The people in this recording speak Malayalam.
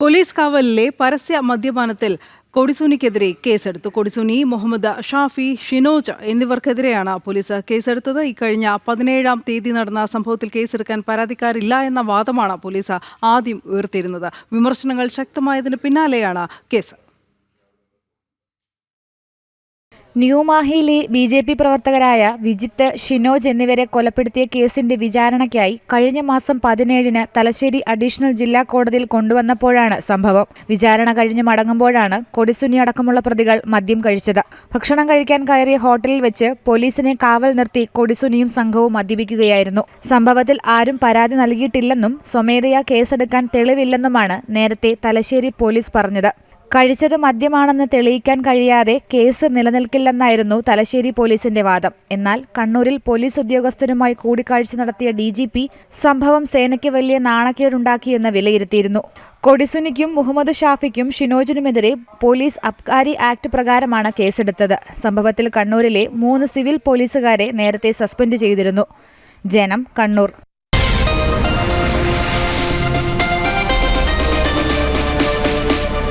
പോലീസ് കാവലിലെ പരസ്യ മദ്യപാനത്തിൽ കൊടിസുനിക്കെതിരെ കേസെടുത്തു. കൊടിസുനി മുഹമ്മദ് ഷാഫി ഷിനോജ് എന്നിവർക്കെതിരെയാണ് പോലീസ് കേസെടുത്തത്. ഇക്കഴിഞ്ഞ പതിനേഴാം തീയതി നടന്ന സംഭവത്തിൽ കേസെടുക്കാൻ പരാതിക്കാരില്ല എന്ന വാദമാണ് പോലീസ് ആദ്യം ഉയർത്തിയിരുന്നത്. വിമർശനങ്ങൾ ശക്തമായതിന് പിന്നാലെയാണ് കേസ്. ന്യൂമാഹിയിലെ ബി ജെ പി പ്രവർത്തകരായ വിജിത്ത് ഷിനോജ് എന്നിവരെ കൊലപ്പെടുത്തിയ കേസിന്റെ വിചാരണയ്ക്കായി കഴിഞ്ഞ മാസം പതിനേഴിന് തലശ്ശേരി അഡീഷണൽ ജില്ലാ കോടതിയിൽ കൊണ്ടുവന്നപ്പോഴാണ് സംഭവം. വിചാരണ കഴിഞ്ഞ് മടങ്ങുമ്പോഴാണ് കൊടിസുനി അടക്കമുള്ള പ്രതികൾ മദ്യം കഴിച്ചത്. ഭക്ഷണം കഴിക്കാൻ കയറിയ ഹോട്ടലിൽ വെച്ച് പോലീസിനെ കാവൽ നിർത്തി കൊടിസുനിയും സംഘവും മദ്യപിക്കുകയായിരുന്നു. സംഭവത്തിൽ ആരും പരാതി നൽകിയിട്ടില്ലെന്നും സ്വമേധയാ കേസെടുക്കാൻ തെളിവില്ലെന്നുമാണ് നേരത്തെ തലശ്ശേരി പോലീസ് പറഞ്ഞത്. കഴിച്ചത് മദ്യമാണെന്ന് തെളിയിക്കാൻ കഴിയാതെ കേസ് നിലനിൽക്കില്ലെന്നായിരുന്നു തലശ്ശേരി പോലീസിന്റെ വാദം. എന്നാൽ കണ്ണൂരിൽ പോലീസ് ഉദ്യോഗസ്ഥരുമായി കൂടിക്കാഴ്ച നടത്തിയ ഡി ജി പി സംഭവം സേനയ്ക്ക് വലിയ നാണക്കേടുണ്ടാക്കിയെന്ന് വിലയിരുത്തിയിരുന്നു. കൊടിസുനിക്കും മുഹമ്മദ് ഷാഫിക്കും ഷിനോജിനുമെതിരെ പോലീസ് അബ്കാരി ആക്ട് പ്രകാരമാണ് കേസെടുത്തത്. സംഭവത്തിൽ കണ്ണൂരിലെ മൂന്ന് സിവിൽ പോലീസുകാരെ നേരത്തെ സസ്പെൻഡ് ചെയ്തിരുന്നു. ജനം കണ്ണൂർ